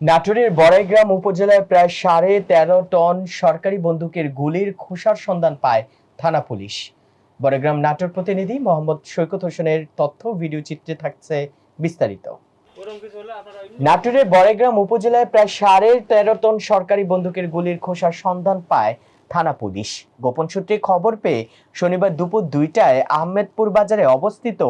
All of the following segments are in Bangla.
নাটোরের বড়াইগ্রাম উপজেলায় প্রায় সাড়ে তেরো টন সরকারি বন্দুকের গুলির খোসার সন্ধান পায় থানা পুলিশ। বড়াইগ্রাম নাটোর প্রতিনিধি মোহাম্মদ সৈকত হোসেনের তথ্য ভিডিও চিত্রে থাকছে বিস্তারিত। নাটোরের বড়াইগ্রাম উপজেলায় প্রায় সাড়ে তেরো টন সরকারি বন্দুকের গুলির খোসার সন্ধান পায় থানা পুলিশ। গোপন সূত্রে খবর পেয়ে শনিবার দুপুর দুইটায় আহমেদপুর বাজারে অবস্থিত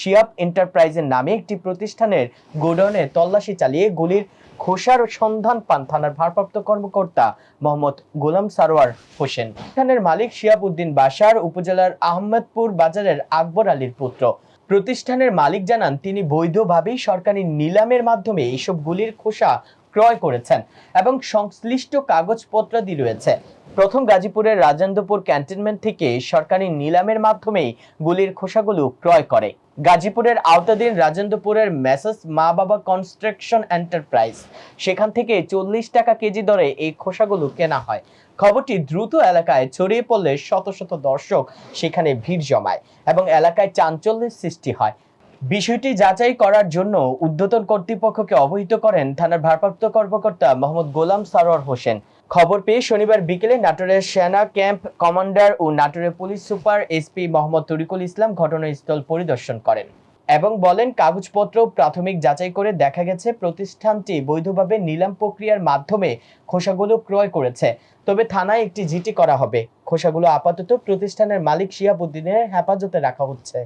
শিয়াব এন্টারপ্রাইজের নামে একটি প্রতিষ্ঠানের গোডাউনে তল্লাশি চালিয়ে গুলির খোসার সন্ধান পান থানার ভারপ্রাপ্ত কর্মকর্তা মোহাম্মদ গোলাম সারোয়ার হোসেন। প্রতিষ্ঠানের মালিক শিয়াব উদ্দিন বাসার উপজেলার আহমেদপুর বাজারের আকবর আলীর পুত্র। প্রতিষ্ঠানের মালিক জানান, তিনি বৈধভাবেই সরকারি নিলামের মাধ্যমে এইসব গুলির খোসা ক্রয় করেছেন এবং সংশ্লিষ্ট কাগজপত্রাদি রয়েছে। প্রথম গাজীপুরের রাজেন্দ্রপুর ক্যান্টনমেন্ট থেকে সরকারি নিলামের মাধ্যমেই গুলির খোসাগুলো ক্রয় করে। গাজীপুরের আওতাধীন রাজেন্দ্রপুরের মেসেস মা বাবা কনস্ট্রাকশন এন্টারপ্রাইজ। সেখান থেকে চল্লিশ টাকা কেজি দরে এই খোসাগুলো কেনা হয়। খবরটি দ্রুত এলাকায় ছড়িয়ে পড়লে শত শত দর্শক সেখানে ভিড় জমায় এবং এলাকায় চাঞ্চল্যের সৃষ্টি হয়। বিষয়টি যাচাই করার জন্য উদ্যতন কর্তৃপক্ষকে অবহিত করেন থানার ভারপ্রাপ্ত কর্মকর্তা মোহাম্মদ গোলাম সারোয়ার হোসেন। খবর পেয়ে শনিবার বিকেলে নাটোরের সেনা ক্যাম্প কমান্ডার ও নাটোরের police super SP Mohammad Tarikul Islam ঘটনাস্থল পরিদর্শন করেন এবং বলেন, কাগজপত্র প্রাথমিক যাচাই করে দেখা গেছে, প্রতিষ্ঠানটি বৈধভাবে নিলাম প্রক্রিয়ার মাধ্যমে খোসাগুলো ক্রয় করেছে। তবে থানায় একটি জিটি করা হবে। খোসাগুলো আপাতত প্রতিষ্ঠানের মালিক শিয়াবুদ্দিনের হেফাজতে রাখা হচ্ছে।